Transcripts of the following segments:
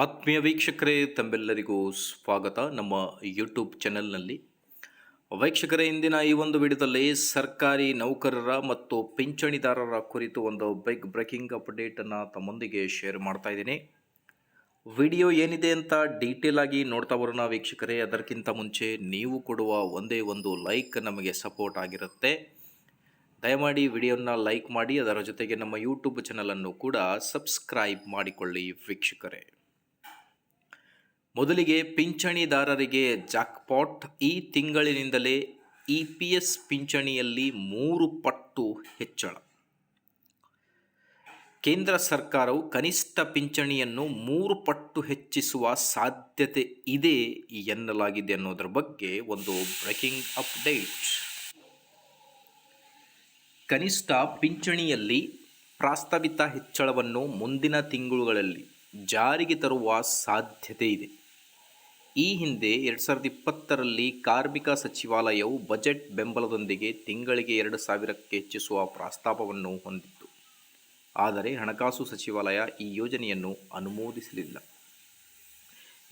ಆತ್ಮೀಯ ವೀಕ್ಷಕರೇ, ತಮ್ಮೆಲ್ಲರಿಗೂ ಸ್ವಾಗತ ನಮ್ಮ ಯೂಟ್ಯೂಬ್ ಚಾನೆಲ್ನಲ್ಲಿ ವೀಕ್ಷಕರೇ, ಇಂದಿನ ಈ ಒಂದು ವಿಡಿಯೋದಲ್ಲಿ ಸರ್ಕಾರಿ ನೌಕರರ ಮತ್ತು ಪಿಂಚಣಿದಾರರ ಕುರಿತು ಒಂದು ಬೈಕ್ ಬ್ರೇಕಿಂಗ್ ಅಪ್ಡೇಟನ್ನು ತಮ್ಮೊಂದಿಗೆ ಶೇರ್ ಮಾಡ್ತಾ ಇದ್ದೀನಿ. ವಿಡಿಯೋ ಏನಿದೆ ಅಂತ ಡೀಟೇಲ್ ಆಗಿ ನೋಡ್ತಾ ಬರೋಣ ವೀಕ್ಷಕರೇ. ಅದಕ್ಕಿಂತ ಮುಂಚೆ ನೀವು ಕೊಡುವ ಒಂದೇ ಒಂದು ಲೈಕ್ ನಮಗೆ ಸಪೋರ್ಟ್ ಆಗಿರುತ್ತೆ. ದಯಮಾಡಿ ವಿಡಿಯೋನ ಲೈಕ್ ಮಾಡಿ, ಅದರ ಜೊತೆಗೆ ನಮ್ಮ ಯೂಟ್ಯೂಬ್ ಚಾನಲನ್ನು ಕೂಡ ಸಬ್ಸ್ಕ್ರೈಬ್ ಮಾಡಿಕೊಳ್ಳಿ ವೀಕ್ಷಕರೇ. ಮೊದಲಿಗೆ ಪಿಂಚಣಿದಾರರಿಗೆ ಜಾಕ್ಪಾಟ್ ಈ ತಿಂಗಳಿನಿಂದಲೇ ಇ ಪಿ ಎಸ್ ಪಿಂಚಣಿಯಲ್ಲಿ ಮೂರು ಪಟ್ಟು ಹೆಚ್ಚಳ. ಕೇಂದ್ರ ಸರ್ಕಾರವು ಕನಿಷ್ಠ ಪಿಂಚಣಿಯನ್ನು ಮೂರು ಪಟ್ಟು ಹೆಚ್ಚಿಸುವ ಸಾಧ್ಯತೆ ಇದೆ ಎನ್ನಲಾಗಿದೆ ಅನ್ನೋದರ ಬಗ್ಗೆ ಒಂದು ಬ್ರೇಕಿಂಗ್ ಅಪ್ಡೇಟ್. ಕನಿಷ್ಠ ಪಿಂಚಣಿಯಲ್ಲಿ ಪ್ರಾಸ್ತಾವಿತ ಹೆಚ್ಚಳವನ್ನು ಮುಂದಿನ ತಿಂಗಳುಗಳಲ್ಲಿ ಜಾರಿಗೆ ತರುವ ಸಾಧ್ಯತೆ ಇದೆ. ಈ ಹಿಂದೆ ಎರಡು ಸಾವಿರದ ಇಪ್ಪತ್ತರಲ್ಲಿ ಕಾರ್ಮಿಕ ಸಚಿವಾಲಯವು ಬಜೆಟ್ ಬೆಂಬಲದೊಂದಿಗೆ ತಿಂಗಳಿಗೆ ಎರಡು ಸಾವಿರಕ್ಕೆ ಹೆಚ್ಚಿಸುವ ಪ್ರಸ್ತಾಪವನ್ನು ಹೊಂದಿತ್ತು. ಆದರೆ ಹಣಕಾಸು ಸಚಿವಾಲಯ ಈ ಯೋಜನೆಯನ್ನು ಅನುಮೋದಿಸಲಿಲ್ಲ.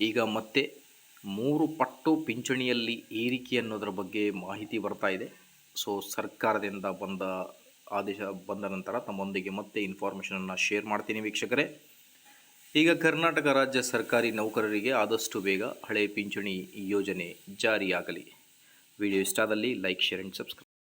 ಈಗ ಮತ್ತೆ ಮೂರು ಪಟ್ಟು ಪಿಂಚಣಿಯಲ್ಲಿ ಏರಿಕೆ ಅನ್ನೋದರ ಬಗ್ಗೆ ಮಾಹಿತಿ ಬರ್ತಾ ಇದೆ. ಸೊ, ಸರ್ಕಾರದಿಂದ ಬಂದ ಆದೇಶ ಬಂದ ನಂತರ ತಮ್ಮೊಂದಿಗೆ ಮತ್ತೆ ಇನ್ಫಾರ್ಮೇಷನನ್ನು ಶೇರ್ ಮಾಡ್ತೀನಿ ವೀಕ್ಷಕರೇ. ಈಗ ಕರ್ನಾಟಕ ರಾಜ್ಯ ಸರ್ಕಾರಿ ನೌಕರರಿಗೆ ಆದಷ್ಟು ಬೇಗ ಹಳೆ ಪಿಂಚಣಿ ಯೋಜನೆ ಜಾರಿಯಾಗಲಿ. ವಿಡಿಯೋ ಇಷ್ಟಾದಲ್ಲಿ ಲೈಕ್, ಶೇರ್ ಆ್ಯಂಡ್ ಸಬ್ಸ್ಕ್ರೈಬ್.